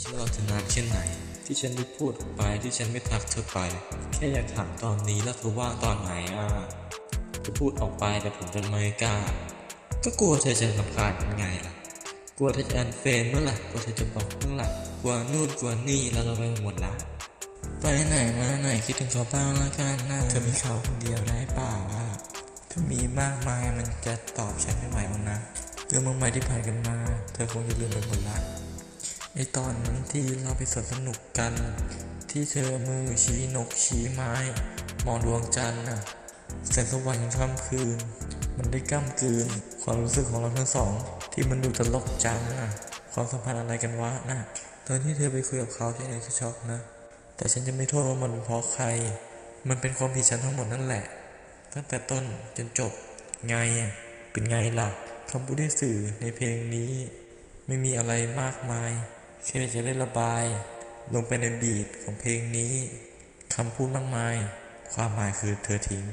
เชื่อเธอนานแค่นไหน ที่ฉันได้พูดไปที่ฉันไม่ทักเธอไป แค่อยากถามตอนนี้แล้วเธอว่างตอนไหนอะจะพูดออกไปแต่ผมจะไม่กล้า ก็กลัวเธอจะรำคาญยังไงล่ะ กลัวเธอจะอันเฟนเมื่อไหร่กลัวเธอจะบอกเมื่อไหร่กลัวนู่นกลัวนี่แล้วเราไปหมดละไปไหนมาไหนคิดถึงเขาบ้างละกันนะเธอมีเขาคนเดียวได้เปล่าอะถ้ามีมากมายมันจะตอบฉันไม่ไหวแล้วนะเรื่องมากมายที่ผ่านกันมา เธอคงจะลืมไปหมดละ ไอตอนนั้นที่เราไปสนสนุกกัน ที่เธอมือชี้นกชี้ไม้ มองดวงจันทร์น่ะแสงสว่างยามค่ำคืน มันได้ก้ำกืน ความรู้สึกของเราทั้งสอง ที่มันดูตลกจังน่ะ ความสัมพันธ์อะไรกันวะน่ะ ตอนที่เธอไปคุยกับเขาที่ไหนก็ช็อกนะ แต่ฉันจะไม่โทษว่ามันเพราะใคร มันเป็นความผิดฉันทั้งหมดนั่นแหละ ตั้งแต่ต้นจนจบ ไงอะเป็นไงล่ะคำพูดที่สื่อในเพลงนี้ ไม่มีอะไรมากมาย แค่จะได้ระบาย ลงไปในบีทของเพลงนี้คำพูดมากมาย ความหมายคือเธอทิ้ง